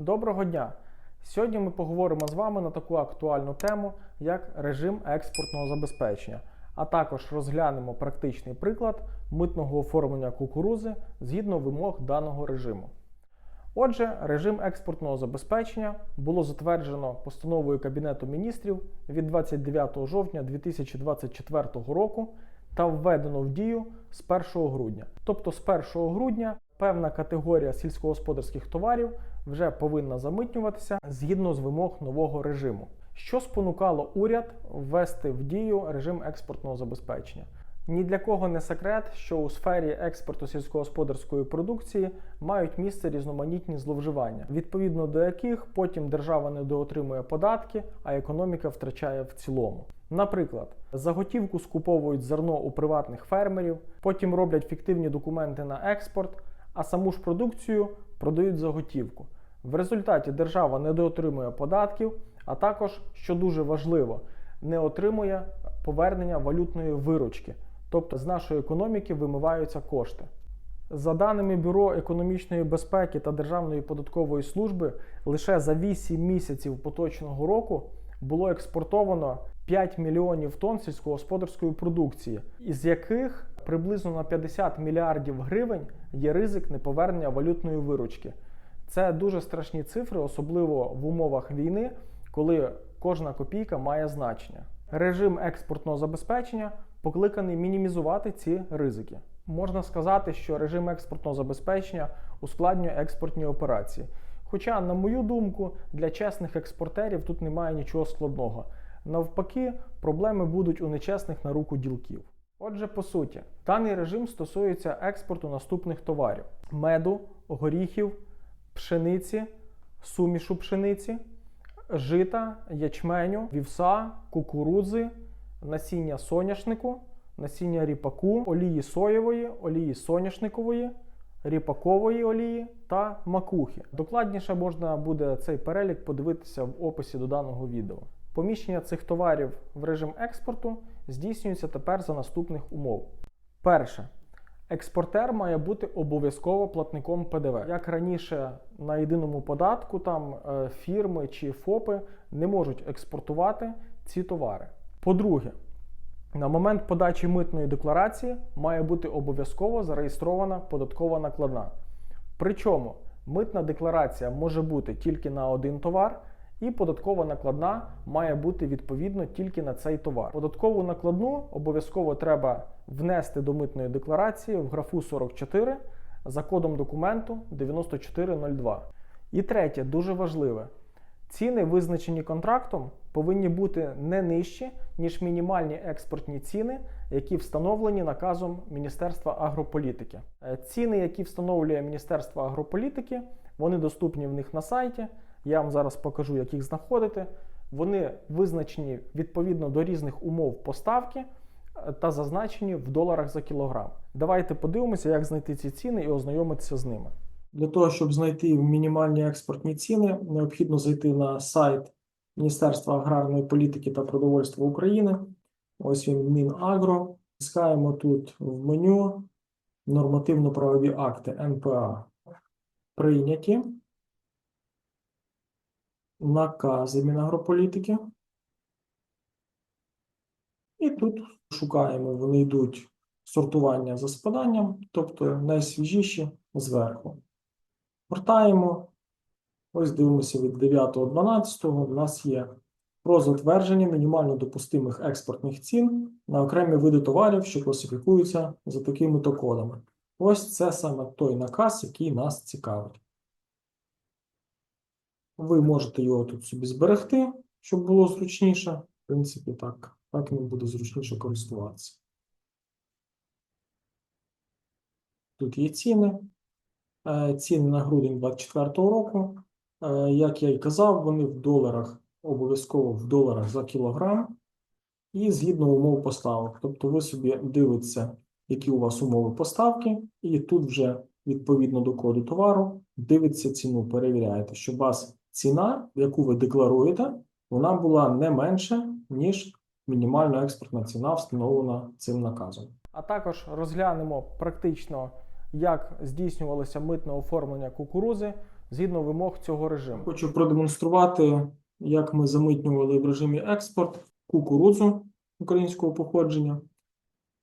Доброго дня! Сьогодні ми поговоримо з вами на таку актуальну тему, як режим експортного забезпечення, а також розглянемо практичний приклад митного оформлення кукурузи згідно вимог даного режиму. Отже, режим експортного забезпечення було затверджено постановою Кабінету міністрів від 29 жовтня 2024 року та введено в дію з 1 грудня. Тобто з 1 грудня певна категорія сільськогосподарських товарів вже повинна замитнюватися згідно з вимог нового режиму. Що спонукало уряд ввести в дію режим експортного забезпечення? Ні для кого не секрет, що у сфері експорту сільськогосподарської продукції мають місце різноманітні зловживання, відповідно до яких потім держава недоотримує податки, а економіка втрачає в цілому. Наприклад, заготівку скуповують зерно у приватних фермерів, потім роблять фіктивні документи на експорт, а саму ж продукцію продають заготівку. В результаті держава недоотримує податків, а також, що дуже важливо, не отримує повернення валютної виручки. Тобто з нашої економіки вимиваються кошти. За даними Бюро економічної безпеки та Державної податкової служби, лише за 8 місяців поточного року було експортовано 5 мільйонів тонн сільськогосподарської продукції, із яких приблизно на 50 мільярдів гривень є ризик неповернення валютної виручки. Це дуже страшні цифри, особливо в умовах війни, коли кожна копійка має значення. Режим експортного забезпечення покликаний мінімізувати ці ризики. Можна сказати, що режим експортного забезпечення ускладнює експортні операції. Хоча, на мою думку, для чесних експортерів тут немає нічого складного. Навпаки, проблеми будуть у нечесних на руку ділків. Отже, по суті, даний режим стосується експорту наступних товарів: меду, горіхів, пшениці, сумішу пшениці, жита, ячменю, вівса, кукурудзи, насіння соняшнику, насіння ріпаку, олії соєвої, олії соняшникової, ріпакової олії та макухи. Докладніше можна буде цей перелік подивитися в описі до даного відео. Поміщення цих товарів в режим експорту здійснюється тепер за наступних умов. Перше. Експортер має бути обов'язково платником ПДВ. Як раніше на єдиному податку, там е, фірми чи ФОПи не можуть експортувати ці товари. По-друге, на момент подачі митної декларації має бути обов'язково зареєстрована податкова накладна. Причому митна декларація може бути тільки на один товар, і податкова накладна має бути відповідно тільки на цей товар. Податкову накладну обов'язково треба внести до митної декларації в графу 44 за кодом документу 9402. І третє, дуже важливе. Ціни, визначені контрактом, повинні бути не нижчі, ніж мінімальні експортні ціни, які встановлені наказом Міністерства агрополітики. Е, Ціни, які встановлює Міністерство агрополітики, вони доступні в них на сайті. Я вам зараз покажу, як їх знаходити. Вони визначені відповідно до різних умов поставки е, та зазначені в доларах за кілограм. Давайте подивимося, як знайти ці ціни і ознайомитися з ними. Для того, щоб знайти мінімальні експортні ціни, необхідно зайти на сайт Міністерства аграрної політики та продовольства України. Ось він Мінагро. Іскаємо тут в меню нормативно-правові акти НПА. Прийняті. Накази Мінагрополітики. І тут шукаємо, вони йдуть сортування за спаданням, тобто найсвіжіші зверху. Гортаємо. Ось дивимося від 9.12. У нас є про затвердження мінімально допустимих експортних цін на окремі види товарів, що класифікуються за такими то кодами. Ось це саме той наказ, який нас цікавить. Ви можете його тут собі зберегти, щоб було зручніше. В принципі, так, так ним буде зручніше користуватися. Тут є ціни. Е, Ціни на грудень 2024 року. Е, Як я й казав, вони в доларах, обов'язково в доларах за кілограм і згідно умов поставок. Тобто ви собі дивитеся, які у вас умови поставки, і тут вже відповідно до коду товару дивиться ціну, перевіряєте, щоб вас ціна, яку ви декларуєте, вона була не менша, ніж мінімальна експортна ціна, встановлена цим наказом. А також розглянемо практично, як здійснювалося митне оформлення кукурузи згідно вимог цього режиму. Хочу продемонструвати, як ми замитнювали в режимі експорт кукурудзу українського походження.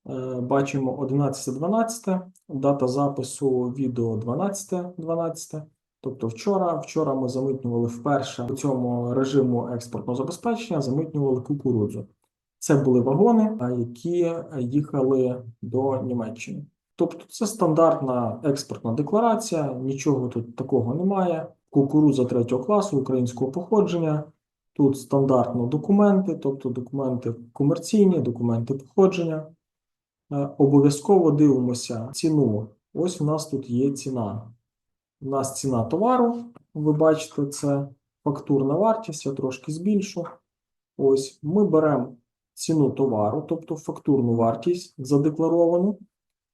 Е, Бачимо 11.12, дата запису відео 12.12. Тобто вчора, вчора ми замитнювали вперше у цьому режиму експортного забезпечення, замитнювали кукурудзу. Це були вагони, які їхали до Німеччини. Тобто це стандартна експортна декларація, нічого тут такого немає. Кукурудза третього класу українського походження. Тут стандартно документи, тобто документи комерційні, документи походження. Е, Обов'язково дивимося ціну. Ось у нас тут є ціна. У нас ціна товару, ви бачите, це фактурна вартість, я трошки збільшу. Ось ми беремо ціну товару, тобто фактурну вартість задекларовану,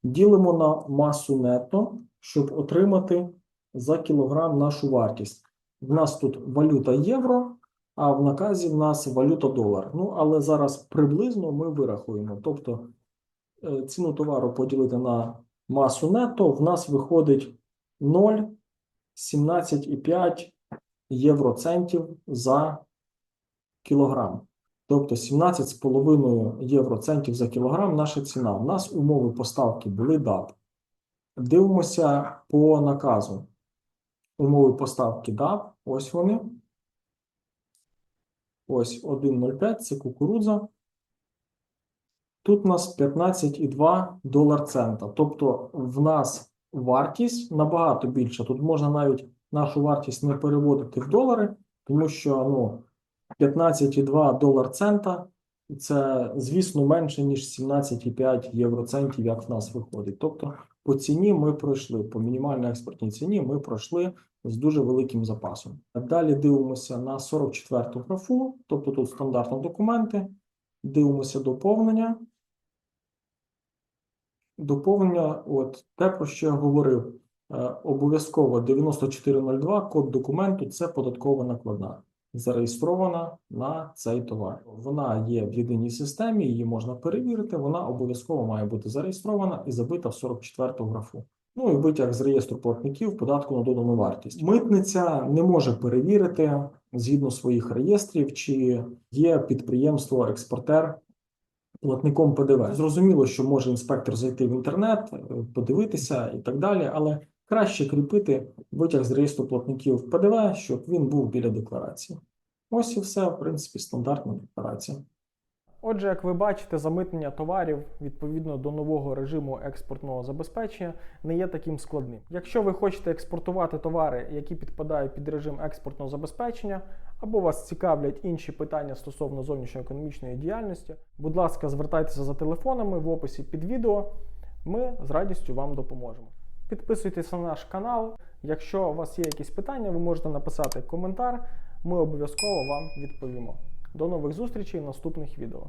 ділимо на масу нетто, щоб отримати за кілограм нашу вартість. В нас тут валюта євро, а в наказі в нас валюта долар. Ну, але зараз приблизно ми вирахуємо. Тобто е, ціну товару поділити на масу нетто, в нас виходить 0,17,5 євроцентів за кілограм. Тобто 17,5 євроцентів за кілограм наша ціна. У нас умови поставки були ДАП. Дивимося по наказу. Умови поставки ДАП. Ось вони. Ось 1,05 це кукурудза. Тут у нас 15,2 долар цента. Тобто в нас вартість набагато більша. Тут можна навіть нашу вартість не переводити в долари, тому що ну, 15,2 долар цента це, звісно, менше, ніж 17,5 євроцентів, як в нас виходить. Тобто, по ціні ми пройшли, по мінімальній експортній ціні ми пройшли з дуже великим запасом. Далі дивимося на 44-ту графу, тобто тут стандартно документи. Дивимося доповнення. Доповнення, от те, про що я говорив, е, обов'язково 9402, код документу це податкова накладна, зареєстрована на цей товар. Вона є в єдиній системі, її можна перевірити. Вона обов'язково має бути зареєстрована і забита в 44 графу. Ну і витяг з реєстру платників податку на додану вартість. Митниця не може перевірити згідно своїх реєстрів, чи є підприємство-експортер платником ПДВ. Зрозуміло, що може інспектор зайти в інтернет, е, подивитися і так далі, але краще кріпити витяг з реєстру платників ПДВ, щоб він був біля декларації. Ось і все, в принципі, стандартна декларація. Отже, як ви бачите, замитнення товарів відповідно до нового режиму експортного забезпечення не є таким складним. Якщо ви хочете експортувати товари, які підпадають під режим експортного забезпечення, або вас цікавлять інші питання стосовно зовнішньоекономічної діяльності, будь ласка, звертайтеся за телефонами в описі під відео. Ми з радістю вам допоможемо. Підписуйтесь на наш канал. Якщо у вас є якісь питання, ви можете написати коментар. Ми обов'язково вам відповімо. До нових зустрічей в наступних відео.